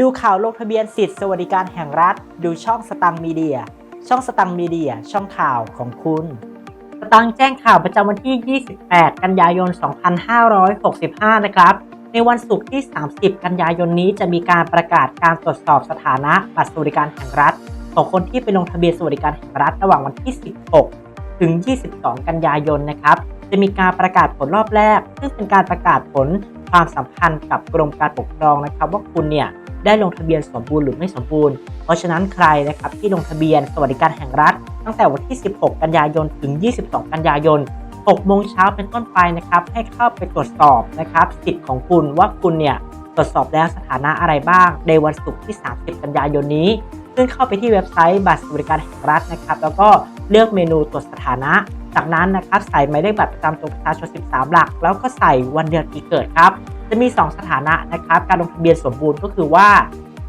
ดูข่าวลงทะเบียนสิทธิสวัสดิการแห่งรัฐ ดูช่องสตังมีเดีย ช่องสตังมีเดีย ช่องข่าวของคุณสตังแจ้งข่าวประจำวันที่ 28 กันยายน 2565 นะครับ ในวันศุกร์ที่ 30 กันยายนนี้จะมีการประกาศการตรวจสอบสถานะบัตรสวัสดิการแห่งรัฐ ของคนที่ไปลงทะเบียนสวัสดิการแห่งรัฐระหว่างวันที่ 16 ถึง 22 กันยายนนะครับ จะมีการประกาศผลรอบแรก ซึ่งเป็นการประกาศผลความสัมพันธ์กับกรมการปกครองนะครับ ว่าคุณเนี่ย ได้ลงทะเบียนสมบูรณ์หรือไม่สมบูรณ์ เพราะฉะนั้นใครนะครับที่ลงทะเบียนสวัสดิการแห่งรัฐ ตั้งแต่วันที่ 16 กันยายนถึง 22 กันยายน 6 โมงเช้าเป็นต้นไปนะครับให้เข้าไปตรวจสอบนะครับสิทธิ์ของคุณว่าคุณเนี่ยตรวจสอบแล้วสถานะอะไรบ้าง ในวันศุกร์ที่ 30 กันยายนนี้ ซึ่งเข้าไปที่เว็บไซต์บัตรสวัสดิการแห่งรัฐนะครับ แล้วก็เลือกเมนูตรวจสถานะ จากนั้นนะครับใส่หมายเลขบัตรประจำตัวประชาชน 13 หลัก แล้วก็ใส่วันเดือนปีเกิดครับ จะมี 2 สถานะนะครับ การลงทะเบียนสมบูรณ์ก็คือว่า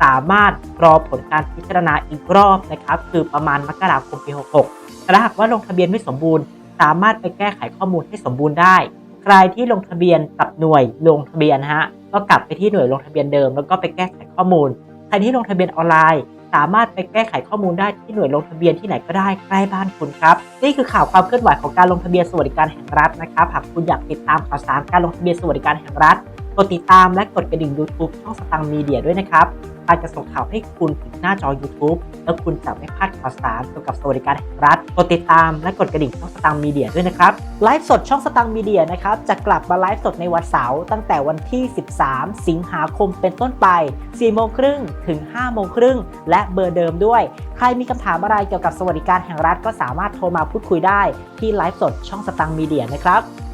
สามารถรอผลการพิจารณาอีกรอบนะครับ คือประมาณมกราคมปี66แต่ถ้าหากว่าลงทะเบียนไม่สมบูรณ์ สามารถไปแก้ไขข้อมูลให้สมบูรณ์ได้ ใครที่ลงทะเบียนกับหน่วยลงทะเบียนฮะก็กลับไปที่หน่วยลงทะเบียนเดิม แล้วก็ไปแก้ไขข้อมูล ใครที่ลงทะเบียนออนไลน์ สามารถไปแก้ไขข้อมูลได้ที่หน่วยลงทะเบียนที่ไหนก็ได้ใกล้บ้านคุณครับ นี่คือข่าวความเคลื่อนไหวของการลงทะเบียนสวัสดิการแห่งรัฐนะครับ หากคุณอยากติดตามข่าวสารการลงทะเบียนสวัสดิการแห่งรัฐ กดติดตามและกดกระดิ่ง YouTube ช่องสตังมีเดียด้วยนะครับทางจะส่งข่าวให้คุณถึงหน้าจอ YouTube แล้วคุณจะไม่พลาดข่าวสารเกี่ยวกับสวัสดิการแห่งรัฐ กดติดตามและกดกระดิ่งช่องสตังมีเดียด้วยนะครับ ไลฟ์สดช่องสตังมีเดียนะครับ จะกลับมาไลฟ์สดในวันเสาร์ตั้งแต่วันที่ 13 สิงหาคมเป็นต้นไป 4 โมงครึ่งถึง 5 โมงครึ่ง และเบอร์เดิมด้วย ใครมีคำถามอะไรเกี่ยวกับสวัสดิการแห่งรัฐก็สามารถโทรมาพูดคุยได้ที่ไลฟ์สดช่องสตังมีเดียนะครับ